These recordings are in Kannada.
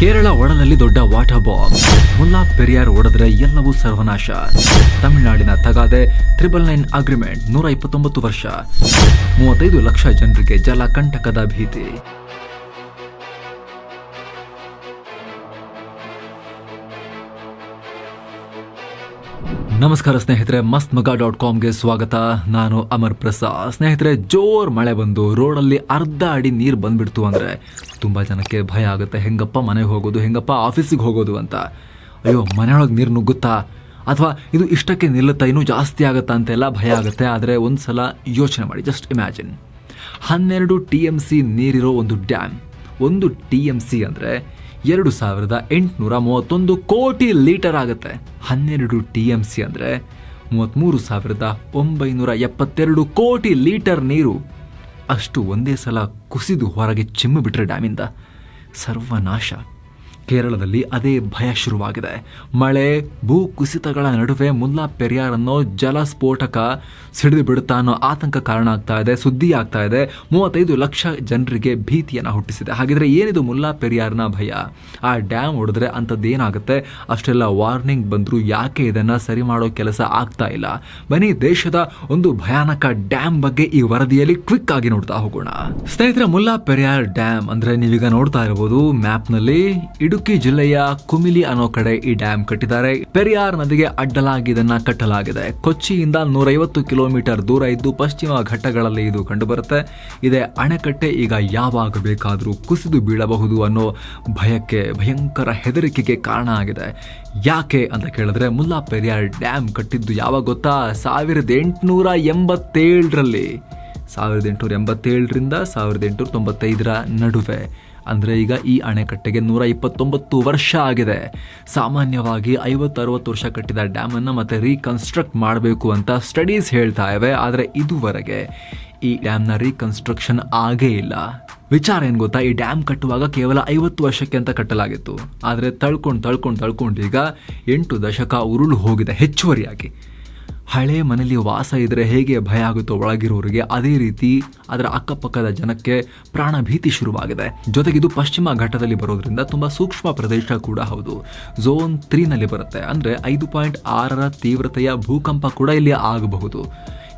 ಕೇರಳ ಒಡನಲ್ಲಿ ದೊಡ್ಡ ವಾಟರ್ ಬಾಂಬ್. ಮುಲ್ಲಾ ಪೆರಿಯಾರ್ ಒಡೆದ್ರೆ ಎಲ್ಲವೂ ಸರ್ವನಾಶ. ತಮಿಳುನಾಡಿನ ತಗಾದೆ ತ್ರಿಬಲ್ ನೈನ್ ಅಗ್ರಿಮೆಂಟ್ ನೂರ ಇಪ್ಪತ್ತೊಂಬತ್ತು ವರ್ಷ. ಮೂವತ್ತೈದು ಲಕ್ಷ ಜನರಿಗೆ ಜಲಕಂಟಕದ ಭೀತಿ. ನಮಸ್ಕಾರ ಸ್ನೇಹಿತರೆ ಮಸ್ತ್ ಮಗ ಡಾಟ್ ಕಾಮ್ಗೆ ಸ್ವಾಗತ. ನಾನು ಅಮರ್ ಪ್ರಸಾದ್. ಸ್ನೇಹಿತರೆ, ಜೋರ್ ಮಳೆ ಬಂದು ರೋಡಲ್ಲಿ ಅರ್ಧ ಅಡಿ ನೀರು ಬಂದ್ಬಿಡ್ತು ಅಂದರೆ ತುಂಬ ಜನಕ್ಕೆ ಭಯ ಆಗುತ್ತೆ. ಹೆಂಗಪ್ಪ ಮನೆಗೆ ಹೋಗೋದು, ಹೆಂಗಪ್ಪ ಆಫೀಸಿಗೆ ಹೋಗೋದು ಅಂತ. ಅಯ್ಯೋ, ಮನೆಯೊಳಗೆ ನೀರು ನುಗ್ಗುತ್ತಾ? ಅಥವಾ ಇದು ಇಷ್ಟಕ್ಕೆ ನಿಲ್ಲುತ್ತಾ? ಇನ್ನೂ ಜಾಸ್ತಿ ಆಗುತ್ತಾ ಅಂತೆಲ್ಲ ಭಯ ಆಗುತ್ತೆ. ಆದರೆ ಒಂದು ಸಲ ಯೋಚನೆ ಮಾಡಿ ಜಸ್ಟ್ ಇಮ್ಯಾಜಿನ್ ಹನ್ನೆರಡು ಟಿ ಎಂ ಸಿ ನೀರಿರೋ ಒಂದು ಡ್ಯಾಮ್. ಒಂದು ಟಿ ಎಂ ಸಿ ಅಂದರೆ ಎರಡು ಸಾವಿರದ ಎಂಟುನೂರ ಮೂವತ್ತೊಂದು ಕೋಟಿ ಲೀಟರ್ ಆಗುತ್ತೆ. ಹನ್ನೆರಡು ಟಿ ಎಂ ಸಿ ಅಂದರೆ ಮೂವತ್ತ್ಮೂರು ಸಾವಿರದ ಒಂಬೈನೂರ ಎಪ್ಪತ್ತೆರಡು ಕೋಟಿ ಲೀಟರ್ ನೀರು. ಅಷ್ಟು ಒಂದೇ ಸಲ ಕುಸಿದು ಹೊರಗೆ ಚಿಮ್ಮು ಬಿಟ್ಟರೆ ಡ್ಯಾಮಿಂದ. ಸರ್ವನಾಶ. ಕೇರಳದಲ್ಲಿ ಅದೇ ಭಯ ಶುರುವಾಗಿದೆ. ಮಳೆ, ಭೂ ಕುಸಿತಗಳ ನಡುವೆ ಮುಲ್ಲಾ ಪೆರಿಯಾರ್ ಅನ್ನೋ ಜಲ ಸ್ಫೋಟಕ ಸಿಡಿದು ಬಿಡುತ್ತಾ ಅನ್ನೋ ಆತಂಕ ಕಾರಣ ಆಗ್ತಾ ಇದೆ, ಸುದ್ದಿ ಆಗ್ತಾ ಇದೆ. ಮೂವತ್ತೈದು ಲಕ್ಷ ಜನರಿಗೆ ಭೀತಿಯನ್ನು ಹುಟ್ಟಿಸಿದೆ. ಹಾಗಿದ್ರೆ ಏನಿದು ಮುಲ್ಲಾ ಪೆರಿಯಾರ್ನ ಭಯ? ಆ ಡ್ಯಾಮ್ ಹೊಡೆದ್ರೆ ಅಂಥದ್ದೇನಾಗುತ್ತೆ? ಅಷ್ಟೆಲ್ಲ ವಾರ್ನಿಂಗ್ ಬಂದರೂ ಯಾಕೆ ಇದನ್ನು ಸರಿ ಮಾಡೋ ಕೆಲಸ ಆಗ್ತಾ ಇಲ್ಲ? ಬನ್ನಿ ದೇಶದ ಒಂದು ಭಯಾನಕ ಡ್ಯಾಮ್ ಬಗ್ಗೆ ಈ ವರದಿಯಲ್ಲಿ ಕ್ವಿಕ್ ಆಗಿ ನೋಡ್ತಾ ಹೋಗೋಣ. ಸ್ನೇಹಿತರೆ, ಮುಲ್ಲಾ ಪೆರಿಯಾರ್ ಡ್ಯಾಮ್ ಅಂದ್ರೆ ನೀವೀಗ ನೋಡ್ತಾ ಇರ್ಬೋದು ಮ್ಯಾಪ್ನಲ್ಲಿ ಇಡುಕಿ ಜಿಲ್ಲೆಯ ಕುಮಿಲಿ ಅನ್ನೋ ಕಡೆ ಈ ಡ್ಯಾಮ್ ಕಟ್ಟಿದ್ದಾರೆ. ಪೆರಿಯಾರ್ ನದಿಗೆ ಅಡ್ಡಲಾಗಿ ಇದನ್ನ ಕಟ್ಟಲಾಗಿದೆ. ಕೊಚ್ಚಿಯಿಂದ ನೂರೈವತ್ತು ಕಿಲೋಮೀಟರ್ ದೂರ ಇದ್ದು ಪಶ್ಚಿಮ ಘಟ್ಟಗಳಲ್ಲಿ ಇದು ಕಂಡುಬರುತ್ತೆ. ಇದೇ ಅಣೆಕಟ್ಟೆ ಈಗ ಯಾವಾಗ ಬೇಕಾದರೂ ಕುಸಿದು ಬೀಳಬಹುದು ಅನ್ನೋ ಭಯಕ್ಕೆ, ಭಯಂಕರ ಹೆದರಿಕೆಗೆ ಕಾರಣ ಆಗಿದೆ. ಯಾಕೆ ಅಂತ ಕೇಳಿದ್ರೆ, ಮುಲ್ಲಾ ಪೆರಿಯಾರ್ ಡ್ಯಾಮ್ ಕಟ್ಟಿದ್ದು ಯಾವಾಗ ಗೊತ್ತಾ? ಸಾವಿರದ ಎಂಟುನೂರ ಎಂಬತ್ತೇಳರಲ್ಲಿ. ಸಾವಿರದ ಎಂಟುನೂರ ಎಂಬತ್ತೇಳರಿಂದ ಸಾವಿರದ ಎಂಟುನೂರ ತೊಂಬತ್ತೈದರ ನಡುವೆ. ಅಂದರೆ ಈಗ ಈ ಅಣೆಕಟ್ಟೆಗೆ ನೂರ ಇಪ್ಪತ್ತೊಂಬತ್ತು ವರ್ಷ ಆಗಿದೆ. ಸಾಮಾನ್ಯವಾಗಿ ಐವತ್ತು ಅರವತ್ತು ವರ್ಷ ಕಟ್ಟಿದ ಡ್ಯಾಮನ್ನು ಮತ್ತೆ ರೀಕನ್ಸ್ಟ್ರಕ್ಟ್ ಮಾಡಬೇಕು ಅಂತ ಸ್ಟಡೀಸ್ ಹೇಳ್ತಾ ಇವೆ. ಆದರೆ ಇದುವರೆಗೆ ಈ ಡ್ಯಾಮ್ನ ರೀಕನ್ಸ್ಟ್ರಕ್ಷನ್ ಆಗೇ ಇಲ್ಲ. ವಿಚಾರ ಏನು ಗೊತ್ತಾ? ಈ ಡ್ಯಾಮ್ ಕಟ್ಟುವಾಗ ಕೇವಲ ಐವತ್ತು ವರ್ಷಕ್ಕೆ ಅಂತ ಕಟ್ಟಲಾಗಿತ್ತು. ಆದರೆ ತಳ್ಕೊಂಡು ತಳ್ಕೊಂಡು ತಳ್ಕೊಂಡು ಈಗ ಎಂಟು ದಶಕ ಉರುಳು ಹೋಗಿದೆ ಹೆಚ್ಚುವರಿಯಾಗಿ. ಹಳೆ ಮನೆಯಲ್ಲಿ ವಾಸ ಇದ್ದರೆ ಹೇಗೆ ಭಯ ಆಗುತ್ತೋ ಒಳಗಿರೋರಿಗೆ ಅದೇ ರೀತಿ ಅದರ ಅಕ್ಕಪಕ್ಕದ ಜನಕ್ಕೆ ಪ್ರಾಣ ಭೀತಿ ಶುರುವಾಗಿದೆ. ಜೊತೆಗೆ ಇದು ಪಶ್ಚಿಮ ಘಟ್ಟದಲ್ಲಿ ಬರೋದ್ರಿಂದ ತುಂಬಾ ಸೂಕ್ಷ್ಮ ಪ್ರದೇಶ ಕೂಡ ಹೌದು. ಝೋನ್ ತ್ರೀನಲ್ಲಿ ಬರುತ್ತೆ. ಅಂದ್ರೆ ಐದು ಪಾಯಿಂಟ್ ಆರರ ತೀವ್ರತೆಯ ಭೂಕಂಪ ಕೂಡ ಇಲ್ಲಿ ಆಗಬಹುದು.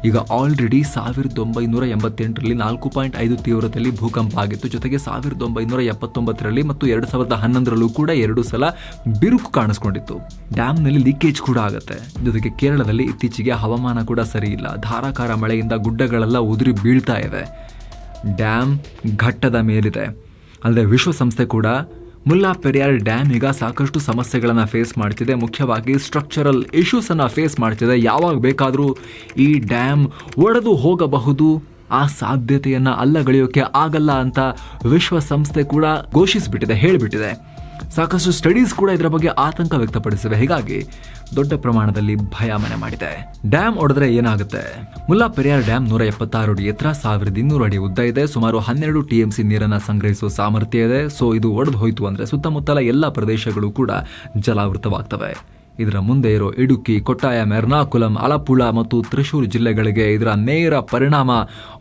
ಈಗ ಆಲ್ರೆಡಿ ಸಾವಿರದ ಒಂಬೈನೂರ ಎಂಬತ್ತೆಂಟರಲ್ಲಿ ನಾಲ್ಕು ಪಾಯಿಂಟ್ ಐದು ತೀವ್ರದಲ್ಲಿ ಭೂಕಂಪ ಆಗಿತ್ತು. ಜೊತೆಗೆ ಸಾವಿರದ ಒಂಬೈನೂರ ಎಪ್ಪತ್ತೊಂಬತ್ತರಲ್ಲಿ ಮತ್ತು ಎರಡು ಸಾವಿರದ ಹನ್ನೊಂದರಲ್ಲೂ ಕೂಡ ಎರಡು ಸಲ ಬಿರುಕು ಕಾಣಿಸ್ಕೊಂಡಿತ್ತು. ಡ್ಯಾಮ್ನಲ್ಲಿ ಲೀಕೇಜ್ ಕೂಡ ಆಗುತ್ತೆ. ಜೊತೆಗೆ ಕೇರಳದಲ್ಲಿ ಇತ್ತೀಚೆಗೆ ಹವಾಮಾನ ಕೂಡ ಸರಿ ಇಲ್ಲ ಧಾರಾಕಾರ ಮಳೆಯಿಂದ ಗುಡ್ಡಗಳೆಲ್ಲ ಉದುರಿ ಬೀಳ್ತಾ ಇವೆ. ಡ್ಯಾಮ್ ಘಟ್ಟದ ಮೇಲಿದೆ. ಅಲ್ಲದೆ ವಿಶ್ವಸಂಸ್ಥೆ ಕೂಡ ಮುಲ್ಲಾ ಪೆರಿಯಾರ್ ಡ್ಯಾಮ್ ಈಗ ಸಾಕಷ್ಟು ಸಮಸ್ಯೆಗಳನ್ನು ಫೇಸ್ ಮಾಡ್ತಿದೆ. ಮುಖ್ಯವಾಗಿ ಸ್ಟ್ರಕ್ಚರಲ್ ಇಶ್ಯೂಸನ್ನು ಫೇಸ್ ಮಾಡ್ತಿದೆ. ಯಾವಾಗ ಬೇಕಾದರೂ ಈ ಡ್ಯಾಮ್ ಒಡೆದು ಹೋಗಬಹುದು. ಆ ಸಾಧ್ಯತೆಯನ್ನು ಅಲ್ಲಗಳೆಯೋಕೆ ಆಗಲ್ಲ ಅಂತ ವಿಶ್ವಸಂಸ್ಥೆ ಕೂಡ ಘೋಷಿಸಿಬಿಟ್ಟಿದೆ, ಹೇಳಿಬಿಟ್ಟಿದೆ. ಸಾಕಷ್ಟು ಸ್ಟಡೀಸ್ ಕೂಡ ಇದರ ಬಗ್ಗೆ ಆತಂಕ ವ್ಯಕ್ತಪಡಿಸಿವೆ. ಹೀಗಾಗಿ ದೊಡ್ಡ ಪ್ರಮಾಣದಲ್ಲಿ ಭಯ ಮನೆ ಮಾಡಿದೆ. ಡ್ಯಾಮ್ ಒಡೆದ್ರೆ ಏನಾಗುತ್ತೆ? ಮುಲ್ಲಾ ಪೆರಿಯಾರ್ ಡ್ಯಾಮ್ ನೂರ ಎಪ್ಪತ್ತಾರು ಅಡಿ ಎತ್ತರ, ಸಾವಿರದ ಇನ್ನೂರು ಅಡಿ ಉದ್ದ ಇದೆ. ಸುಮಾರು ಹನ್ನೆರಡು ಟಿಎಂಸಿ ನೀರನ್ನ ಸಂಗ್ರಹಿಸುವ ಸಾಮರ್ಥ್ಯ ಇದೆ. ಸೊ ಇದು ಒಡೆದು ಹೋಯಿತು ಅಂದ್ರೆ ಸುತ್ತಮುತ್ತಲ ಎಲ್ಲ ಪ್ರದೇಶಗಳು ಕೂಡ ಜಲಾವೃತವಾಗ್ತವೆ. ಇದರ ಮುಂದೆ ಇರೋ ಇಡುಕಿ, ಕೊಟ್ಟಾಯಂ, ಎರ್ನಾಕುಲಂ, ಅಲಪುಳ ಮತ್ತು ತ್ರಿಶೂರ್ ಜಿಲ್ಲೆಗಳಿಗೆ ಇದರ ನೇರ ಪರಿಣಾಮ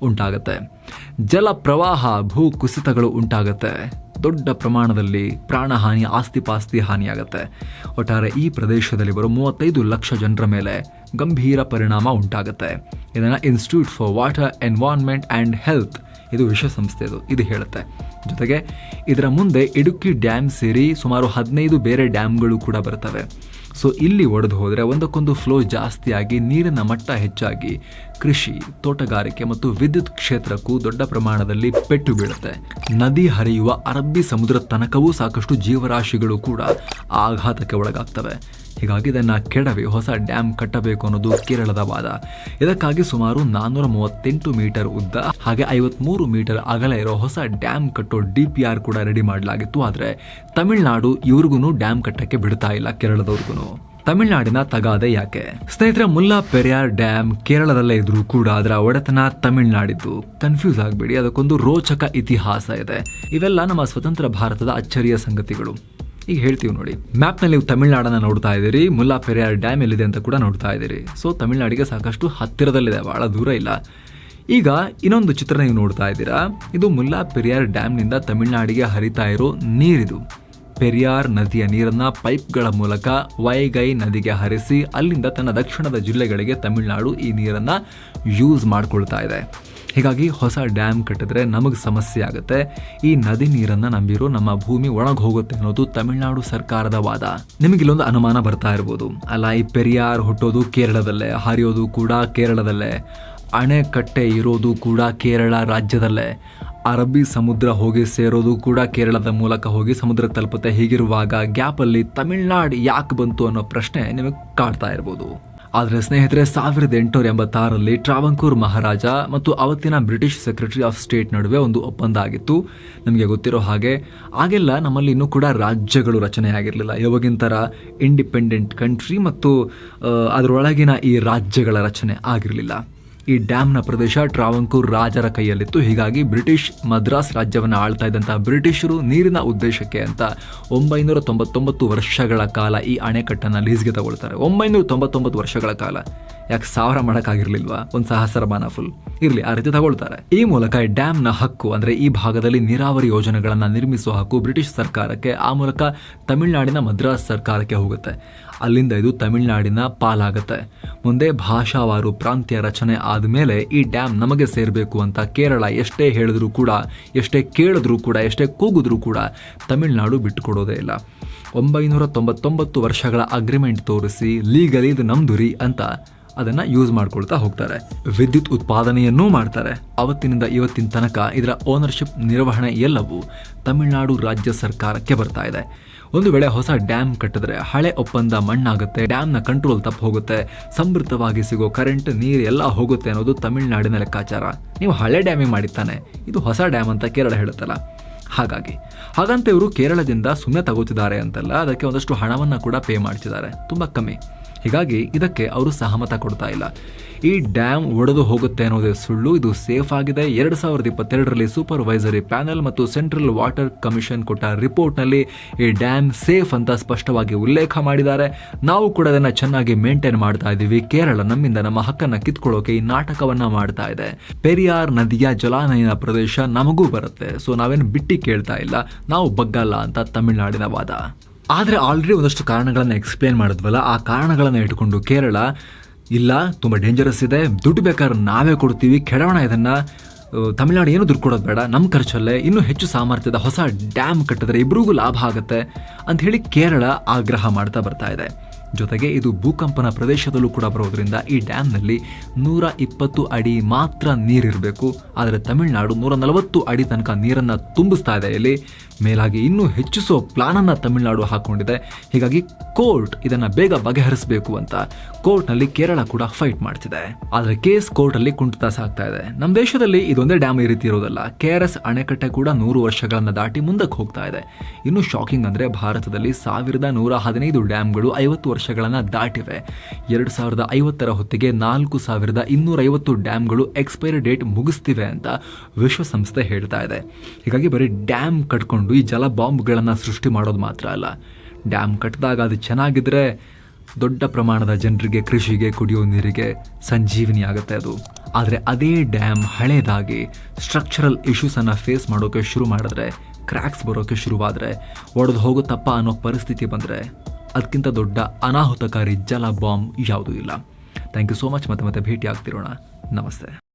ಉಂಟಾಗುತ್ತೆ. ಜಲ ಪ್ರವಾಹ ಭೂ ಕುಸಿತಗಳು ಉಂಟಾಗುತ್ತೆ. ದೊಡ್ಡ ಪ್ರಮಾಣದಲ್ಲಿ ಪ್ರಾಣಹಾನಿ ಆಸ್ತಿ ಪಾಸ್ತಿ ಹಾನಿಯಾಗುತ್ತೆ. ಒಟ್ಟಾರೆ ಈ ಪ್ರದೇಶದಲ್ಲಿ ಬರೋ ಮೂವತ್ತೈದು ಲಕ್ಷ ಜನರ ಮೇಲೆ ಗಂಭೀರ ಪರಿಣಾಮ ಉಂಟಾಗುತ್ತೆ. ಇದನ್ನು institute for water environment and health ಇದು ವಿಶ್ವಸಂಸ್ಥೆದು ಇದು ಹೇಳುತ್ತೆ. ಜೊತೆಗೆ ಇದರ ಮುಂದೆ ಇಡುಕ್ಕಿ ಡ್ಯಾಮ್ ಸೇರಿ ಸುಮಾರು ಹದಿನೈದು ಬೇರೆ ಡ್ಯಾಮ್ಗಳು ಕೂಡ ಬರ್ತವೆ. ಸೊ ಇಲ್ಲಿ ಒಡೆದು ಹೋದರೆ ಒಂದಕ್ಕೊಂದು ಫ್ಲೋ ಜಾಸ್ತಿಯಾಗಿ ನೀರಿನ ಮಟ್ಟ ಹೆಚ್ಚಾಗಿ ಕೃಷಿ, ತೋಟಗಾರಿಕೆ ಮತ್ತು ವಿದ್ಯುತ್ ಕ್ಷೇತ್ರಕ್ಕೂ ದೊಡ್ಡ ಪ್ರಮಾಣದಲ್ಲಿ ಪೆಟ್ಟು ಬೀಳುತ್ತೆ. ನದಿ ಹರಿಯುವ ಅರಬ್ಬಿ ಸಮುದ್ರ ತನಕವೂ ಸಾಕಷ್ಟು ಜೀವರಾಶಿಗಳು ಕೂಡ ಆಘಾತಕ್ಕೆ ಒಳಗಾಗ್ತವೆ. ಹೀಗಾಗಿ ಇದನ್ನು ಕೆಡವಿ, ಹೊಸ ಡ್ಯಾಮ್ ಕಟ್ಟಬೇಕು ಅನ್ನೋದು ಕೇರಳದ ವಾದ. ಇದಕ್ಕಾಗಿ ಸುಮಾರು ನಾನ್ನೂರ ಮೂವತ್ತೆಂಟು ಮೀಟರ್ ಉದ್ದ, ಹಾಗೆ ಐವತ್ಮೂರು ಮೀಟರ್ ಅಗಲ ಇರೋ ಹೊಸ ಡ್ಯಾಮ್ ಕಟ್ಟೋ ಡಿ ಪಿ ಆರ್ ಕೂಡ ರೆಡಿ ಮಾಡಲಾಗಿತ್ತು. ಆದರೆ ತಮಿಳುನಾಡು ಇವ್ರಿಗೂ ಡ್ಯಾಮ್ ಕಟ್ಟಕ್ಕೆ ಬಿಡ್ತಾ ಇಲ್ಲ, ಕೇರಳದವ್ರಿಗೂ. ತಮಿಳುನಾಡಿನ ತಗಾದೆ ಯಾಕೆ? ಸ್ನೇಹಿತರೆ, ಮುಲ್ಲಾ ಪೆರಿಯಾರ್ ಡ್ಯಾಮ್ ಕೇರಳದಲ್ಲೇ ಇದ್ರೂ ಕೂಡ ಅದರ ಒಡೆತನ ತಮಿಳುನಾಡಿದ್ದು. ಕನ್ಫ್ಯೂಸ್ ಆಗಬೇಡಿ, ಅದಕ್ಕೊಂದು ರೋಚಕ ಇತಿಹಾಸ ಇದೆ. ಇವೆಲ್ಲ ನಮ್ಮ ಸ್ವತಂತ್ರ ಭಾರತದ ಅಚ್ಚರಿಯ ಸಂಗತಿಗಳು. ಈಗ ಹೇಳ್ತೀವಿ ನೋಡಿ, ಮ್ಯಾಪ್ನಲ್ಲಿ ನೀವು ತಮಿಳ್ನಾಡನ್ನ ನೋಡ್ತಾ ಇದ್ದೀರಿ, ಮುಲ್ಲಾ ಪೆರಿಯಾರ್ ಡ್ಯಾಮ್ ಎಲ್ಲಿದೆ ಅಂತ ಕೂಡ ನೋಡ್ತಾ ಇದ್ದೀರಿ. ಸೊ, ತಮಿಳುನಾಡಿಗೆ ಸಾಕಷ್ಟು ಹತ್ತಿರದಲ್ಲಿದೆ, ಬಹಳ ದೂರ ಇಲ್ಲ. ಈಗ ಇನ್ನೊಂದು ಚಿತ್ರ ನೀವು ನೋಡ್ತಾ ಇದ್ದೀರಾ, ಇದು ಮುಲ್ಲಾ ಪೆರಿಯಾರ್ ಡ್ಯಾಮ್ನಿಂದ ತಮಿಳುನಾಡಿಗೆ ಹರಿತಾ ಇರೋ ನೀರಿದು. ಪೆರಿಯಾರ್ ನದಿಯ ನೀರನ್ನ ಪೈಪ್ಗಳ ಮೂಲಕ ವೈಗೈ ನದಿಗೆ ಹರಿಸಿ ಅಲ್ಲಿಂದ ತನ್ನ ದಕ್ಷಿಣದ ಜಿಲ್ಲೆಗಳಿಗೆ ತಮಿಳುನಾಡು ಈ ನೀರನ್ನು ಯೂಸ್ ಮಾಡಿಕೊಳ್ತಾ ಇದೆ. ಹೀಗಾಗಿ ಹೊಸ ಡ್ಯಾಮ್ ಕಟ್ಟಿದ್ರೆ ನಮಗೆ ಸಮಸ್ಯೆ ಆಗುತ್ತೆ. ಈ ನದಿ ನೀರನ್ನು ನಂಬಿರೋ ನಮ್ಮ ಭೂಮಿ ಒಣಗಿ ಹೋಗುತ್ತೆ ಅನ್ನೋದು ತಮಿಳುನಾಡು ಸರ್ಕಾರದ ವಾದ. ನಿಮಗೆ ಇಲ್ಲೊಂದು ಅನುಮಾನ ಬರ್ತಾ ಇರ್ಬೋದು. ಅಲ್ಲ, ಈ ಪೆರಿಯಾರ್ ಹುಟ್ಟೋದು ಕೇರಳದಲ್ಲೇ, ಹರಿಯೋದು ಕೂಡ ಕೇರಳದಲ್ಲೇ, ಅಣೆಕಟ್ಟೆ ಇರೋದು ಕೂಡ ಕೇರಳ ರಾಜ್ಯದಲ್ಲೇ. ಅರಬ್ಬಿ ಸಮುದ್ರ ಹೋಗಿ ಸೇರೋದು ಕೂಡ ಕೇರಳದ ಮೂಲಕ ಹೋಗಿ ಸಮುದ್ರ ತಲುಪುತ್ತೆ. ಹೀಗಿರುವಾಗ ಗ್ಯಾಪಲ್ಲಿ ತಮಿಳ್ನಾಡು ಯಾಕೆ ಬಂತು ಅನ್ನೋ ಪ್ರಶ್ನೆ ನಿಮಗೆ ಕಾಡ್ತಾ ಇರ್ಬೋದು. ಆದರೆ ಸ್ನೇಹಿತರೆ, ಸಾವಿರದ ಎಂಟುನೂರ ಎಂಬತ್ತಾರರಲ್ಲಿ ಟ್ರಾವಂಕೂರ್ ಮಹಾರಾಜ ಮತ್ತು ಅವತ್ತಿನ ಬ್ರಿಟಿಷ್ ಸೆಕ್ರೆಟರಿ ಆಫ್ ಸ್ಟೇಟ್ ನಡುವೆ ಒಂದು ಒಪ್ಪಂದ ಆಗಿತ್ತು. ನಮಗೆ ಗೊತ್ತಿರೋ ಹಾಗೆ ಆಗೆಲ್ಲ ನಮ್ಮಲ್ಲಿ ಇನ್ನೂ ಕೂಡ ರಾಜ್ಯಗಳು ರಚನೆ ಆಗಿರಲಿಲ್ಲ ಥರ ಇಂಡಿಪೆಂಡೆಂಟ್ ಕಂಟ್ರಿ ಮತ್ತು ಅದರೊಳಗಿನ ಈ ರಾಜ್ಯಗಳ ರಚನೆ ಆಗಿರಲಿಲ್ಲ. ಈ ಡ್ಯಾಮ್ನ ಪ್ರದೇಶ ಟ್ರಾವಂಕೂರ್ ರಾಜರ ಕೈಯಲ್ಲಿತ್ತು. ಹೀಗಾಗಿ ಬ್ರಿಟಿಷ್ ಮದ್ರಾಸ್ ರಾಜ್ಯವನ್ನು ಆಳ್ತಾ ಇದ್ದಂತಹ ಬ್ರಿಟಿಷರು ನೀರಿನ ಉದ್ದೇಶಕ್ಕೆ ಅಂತ ಒಂಬೈನೂರ ತೊಂಬತ್ತೊಂಬತ್ತು ವರ್ಷಗಳ ಕಾಲ ಈ ಅಣೆಕಟ್ಟನ್ನು ಲೀಸ್ಗೆ ತಗೊಳ್ತಾರೆ. ಒಂಬೈನೂರ ತೊಂಬತ್ತೊಂಬತ್ತು ವರ್ಷಗಳ ಕಾಲ. ಯಾಕೆ ಸಾವಿರ ಮಾಡೋಕ್ಕಾಗಿರ್ಲಿಲ್ವಾ ಒಂದು ಸಹಸ್ರಮಾನ ಫುಲ್ ಇರಲಿ, ಆ ರೀತಿ ತಗೊಳ್ತಾರೆ. ಈ ಮೂಲಕ ಡ್ಯಾಮ್ನ ಹಕ್ಕು, ಅಂದ್ರೆ ಈ ಭಾಗದಲ್ಲಿ ನೀರಾವರಿ ಯೋಜನೆಗಳನ್ನು ನಿರ್ಮಿಸುವ ಹಕ್ಕು ಬ್ರಿಟಿಷ್ ಸರ್ಕಾರಕ್ಕೆ, ಆ ಮೂಲಕ ತಮಿಳುನಾಡಿನ ಮದ್ರಾಸ್ ಸರ್ಕಾರಕ್ಕೆ ಹೋಗುತ್ತೆ. ಅಲ್ಲಿಂದ ಇದು ತಮಿಳುನಾಡಿನ ಪಾಲಾಗುತ್ತೆ. ಮುಂದೆ ಭಾಷಾವಾರು ಪ್ರಾಂತ್ಯ ರಚನೆ ಆದಮೇಲೆ ಈ ಡ್ಯಾಮ್ ನಮಗೆ ಸೇರಬೇಕು ಅಂತ ಕೇರಳ ಎಷ್ಟೇ ಹೇಳಿದ್ರೂ ಕೂಡ, ಎಷ್ಟೇ ಕೇಳಿದ್ರೂ ಕೂಡ, ಎಷ್ಟೇ ಕೂಗಿದ್ರೂ ಕೂಡ ತಮಿಳುನಾಡು ಬಿಟ್ಟುಕೊಡೋದೇ ಇಲ್ಲ. ಒಂಬೈನೂರ ತೊಂಬತ್ತೊಂಬತ್ತು ವರ್ಷಗಳ ಅಗ್ರಿಮೆಂಟ್ ತೋರಿಸಿ, ಲೀಗಲಿ ಇದು ನಮ್ದುರಿ ಅಂತ ಅದನ್ನ ಯೂಸ್ ಮಾಡ್ಕೊಳ್ತಾ ಹೋಗ್ತಾರೆ. ವಿದ್ಯುತ್ ಉತ್ಪಾದನೆಯನ್ನೂ ಮಾಡ್ತಾರೆ. ಅವತ್ತಿನಿಂದ ಇವತ್ತಿನ ತನಕ ಇದರ ಓನರ್ಶಿಪ್ ನಿರ್ವಹಣೆ ಎಲ್ಲವೂ ತಮಿಳುನಾಡು ರಾಜ್ಯ ಸರ್ಕಾರಕ್ಕೆ ಬರ್ತಾ ಇದೆ. ಒಂದು ವೇಳೆ ಹೊಸ ಡ್ಯಾಮ್ ಕಟ್ಟಿದ್ರೆ ಹಳೆ ಒಪ್ಪಂದ ಮಣ್ಣಾಗುತ್ತೆ, ಡ್ಯಾಮ್ನ ಕಂಟ್ರೋಲ್ ತಪ್ಪು ಹೋಗುತ್ತೆ, ಸಮೃದ್ಧವಾಗಿ ಸಿಗೋ ಕರೆಂಟ್ ನೀರು ಎಲ್ಲ ಹೋಗುತ್ತೆ ಅನ್ನೋದು ತಮಿಳುನಾಡಿನ ಲೆಕ್ಕಾಚಾರ. ನೀವು ಹಳೆ ಡ್ಯಾಮಿಗೆ ಮಾಡಿತ್ತಾನೆ ಇದು ಹೊಸ ಡ್ಯಾಮ್ ಅಂತ ಕೇರಳ ಹೇಳುತ್ತಲ್ಲ. ಹಾಗಾಗಿ, ಹಾಗಂತ ಇವರು ಕೇರಳದಿಂದ ಸುಮ್ಮನೆ ತಗೋತಿದ್ದಾರೆ ಅಂತಲ್ಲ, ಅದಕ್ಕೆ ಒಂದಷ್ಟು ಹಣವನ್ನು ಕೂಡ ಪೇ ಮಾಡ್ತಿದ್ದಾರೆ. ತುಂಬ ಕಮ್ಮಿ. ಹೀಗಾಗಿ ಇದಕ್ಕೆ ಅವರು ಸಹಮತ ಕೊಡ್ತಾ ಇಲ್ಲ. ಈ ಡ್ಯಾಮ್ ಒಡೆದು ಹೋಗುತ್ತೆ ಅನ್ನೋದೇ ಸುಳ್ಳು. ಇದು ಸೇಫ್ ಆಗಿದೆ. ಎರಡು ಸಾವಿರದ ಇಪ್ಪತ್ತೆರಡರಲ್ಲಿ ಸೂಪರ್ವೈಸರಿ ಪ್ಯಾನೆಲ್ ಮತ್ತು ಸೆಂಟ್ರಲ್ ವಾಟರ್ ಕಮಿಷನ್ ಕೊಟ್ಟ ರಿಪೋರ್ಟ್ನಲ್ಲಿ ಈ ಡ್ಯಾಮ್ ಸೇಫ್ ಅಂತ ಸ್ಪಷ್ಟವಾಗಿ ಉಲ್ಲೇಖ ಮಾಡಿದ್ದಾರೆ. ನಾವು ಕೂಡ ಅದನ್ನು ಚೆನ್ನಾಗಿ ಮೇಂಟೈನ್ ಮಾಡ್ತಾ ಇದ್ದೀವಿ. ಕೇರಳ ನಮ್ಮಿಂದ ನಮ್ಮ ಹಕ್ಕನ್ನು ಕಿತ್ಕೊಳ್ಳೋಕೆ ಈ ನಾಟಕವನ್ನು ಮಾಡ್ತಾ ಇದೆ. ಪೆರಿಯಾರ್ ನದಿಯ ಜಲಾನಯನ ಪ್ರದೇಶ ನಮಗೂ ಬರುತ್ತೆ. ಸೊ ನಾವೇನು ಬಿಟ್ಟಿ ಕೇಳ್ತಾ ಇಲ್ಲ. ನಾವು ಬಗ್ಗಲ್ಲ ಅಂತ ತಮಿಳುನಾಡಿನ ವಾದ. ಆದರೆ ಆಲ್ರೆಡಿ ಒಂದಷ್ಟು ಕಾರಣಗಳನ್ನು ಎಕ್ಸ್ಪ್ಲೇನ್ ಮಾಡಿದ್ವಲ್ಲ. ಆ ಕಾರಣಗಳನ್ನು ಇಟ್ಕೊಂಡು ಕೇರಳ, ಇಲ್ಲ, ತುಂಬ ಡೇಂಜರಸ್ ಇದೆ. ದುಡ್ಡು ಬೇಕಾದ್ರೆ ನಾವೇ ಕೊಡ್ತೀವಿ. ಕೆಡೋಣ ಇದನ್ನು ತಮಿಳ್ನಾಡು ಏನು ದುಡ್ಡು ಕೊಡೋದು ಬೇಡ. ನಮ್ಮ ಖರ್ಚಲ್ಲೇ ಇನ್ನೂ ಹೆಚ್ಚು ಸಾಮರ್ಥ್ಯದ ಹೊಸ ಡ್ಯಾಮ್ ಕಟ್ಟಿದ್ರೆ ಇಬ್ರಿಗೂ ಲಾಭ ಆಗುತ್ತೆ ಅಂತ ಹೇಳಿ ಕೇರಳ ಆಗ್ರಹ ಮಾಡ್ತಾ ಬರ್ತಾ ಇದೆ. ಜೊತೆಗೆ ಇದು ಭೂಕಂಪನ ಪ್ರದೇಶದಲ್ಲೂ ಕೂಡ ಬರೋದ್ರಿಂದ ಈ ಡ್ಯಾಮ್ನಲ್ಲಿ ನೂರ ಇಪ್ಪತ್ತು ಅಡಿ ಮಾತ್ರ ನೀರಿರಬೇಕು. ಆದರೆ ತಮಿಳುನಾಡು ನೂರ ನಲವತ್ತು ಅಡಿ ತನಕ ನೀರನ್ನು ತುಂಬಿಸ್ತಾ ಇದೆ ಇಲ್ಲಿ. ಮೇಲಾಗಿ ಇನ್ನೂ ಹೆಚ್ಚಿಸುವ ಪ್ಲಾನನ್ನು ತಮಿಳುನಾಡು ಹಾಕ್ಕೊಂಡಿದೆ ಹೀಗಾಗಿ ಕೋರ್ಟ್ ಇದನ್ನು ಬೇಗ ಬಗೆಹರಿಸಬೇಕು ಅಂತ. ಕೋರ್ಟ್ನಲ್ಲಿ ಕೇರಳ ಕೂಡ ಫೈಟ್ ಮಾಡ್ತಿದೆ. ಆದರೆ ಕೇಸ್ ಕೋರ್ಟಲ್ಲಿ ಕುಂಠಿತ ಸಾಗ್ತಾ ಇದೆ. ನಮ್ಮ ದೇಶದಲ್ಲಿ ಇದೊಂದೇ ಡ್ಯಾಮ್ ಈ ರೀತಿ ಇರೋದಲ್ಲ. ಕೆ ಆರ್ ಎಸ್ ಅಣೆಕಟ್ಟೆ ಕೂಡ ನೂರು ವರ್ಷಗಳನ್ನು ದಾಟಿ ಮುಂದಕ್ಕೆ ಹೋಗ್ತಾ ಇದೆ. ಇನ್ನು ಶಾಕಿಂಗ್ ಅಂದರೆ ಭಾರತದಲ್ಲಿ ಸಾವಿರದ ನೂರ ಹದಿನೈದು ಡ್ಯಾಮ್ಗಳು ಐವತ್ತು ವರ್ಷಗಳನ್ನ ದಾಟಿವೆ. ಎರಡು ಸಾವಿರದ ಐವತ್ತರ ಹೊತ್ತಿಗೆ ನಾಲ್ಕು ಸಾವಿರದ ಇನ್ನೂರ ಐವತ್ತು ಡ್ಯಾಮ್ಗಳು ಎಕ್ಸ್ಪೈರಿ ಡೇಟ್ ಮುಗಿಸ್ತಿವೆ ಅಂತ ವಿಶ್ವಸಂಸ್ಥೆ ಹೇಳ್ತಾ ಇದೆ. ಹೀಗಾಗಿ ಬರೀ ಡ್ಯಾಮ್ ಕಟ್ಕೊಂಡು ಈ ಜಲ ಬಾಂಬ್ಗಳನ್ನು ಸೃಷ್ಟಿ ಮಾಡೋದು ಮಾತ್ರ ಅಲ್ಲ. ಡ್ಯಾಮ್ ಕಟ್ಟಿದಾಗ ಅದು ಚೆನ್ನಾಗಿದ್ರೆ ದೊಡ್ಡ ಪ್ರಮಾಣದ ಜನರಿಗೆ, ಕೃಷಿಗೆ, ಕುಡಿಯೋ ನೀರಿಗೆ ಸಂಜೀವಿನಿ ಆಗುತ್ತೆ ಅದು. ಆದರೆ ಅದೇ ಡ್ಯಾಮ್ ಹಳೇದಾಗಿ ಸ್ಟ್ರಕ್ಚರಲ್ ಇಶ್ಯೂಸನ್ನು ಫೇಸ್ ಮಾಡೋಕ್ಕೆ ಶುರು ಮಾಡಿದ್ರೆ, ಕ್ರ್ಯಾಕ್ಸ್ ಬರೋಕ್ಕೆ ಶುರುವಾದರೆ, ಒಡೆದು ಹೋಗುತ್ತಪ್ಪ ಅನ್ನೋ ಪರಿಸ್ಥಿತಿ ಬಂದರೆ ಅದಕ್ಕಿಂತ ದೊಡ್ಡ ಅನಾಹುತಕಾರಿ ಜಲ ಬಾಂಬ್ ಯಾವುದೂ ಇಲ್ಲ. ಥ್ಯಾಂಕ್ ಯು ಸೋ ಮಚ್ ಮತ್ತೆ ಮತ್ತೆ ಭೇಟಿ ಆಗ್ತಿರೋಣ ನಮಸ್ತೆ.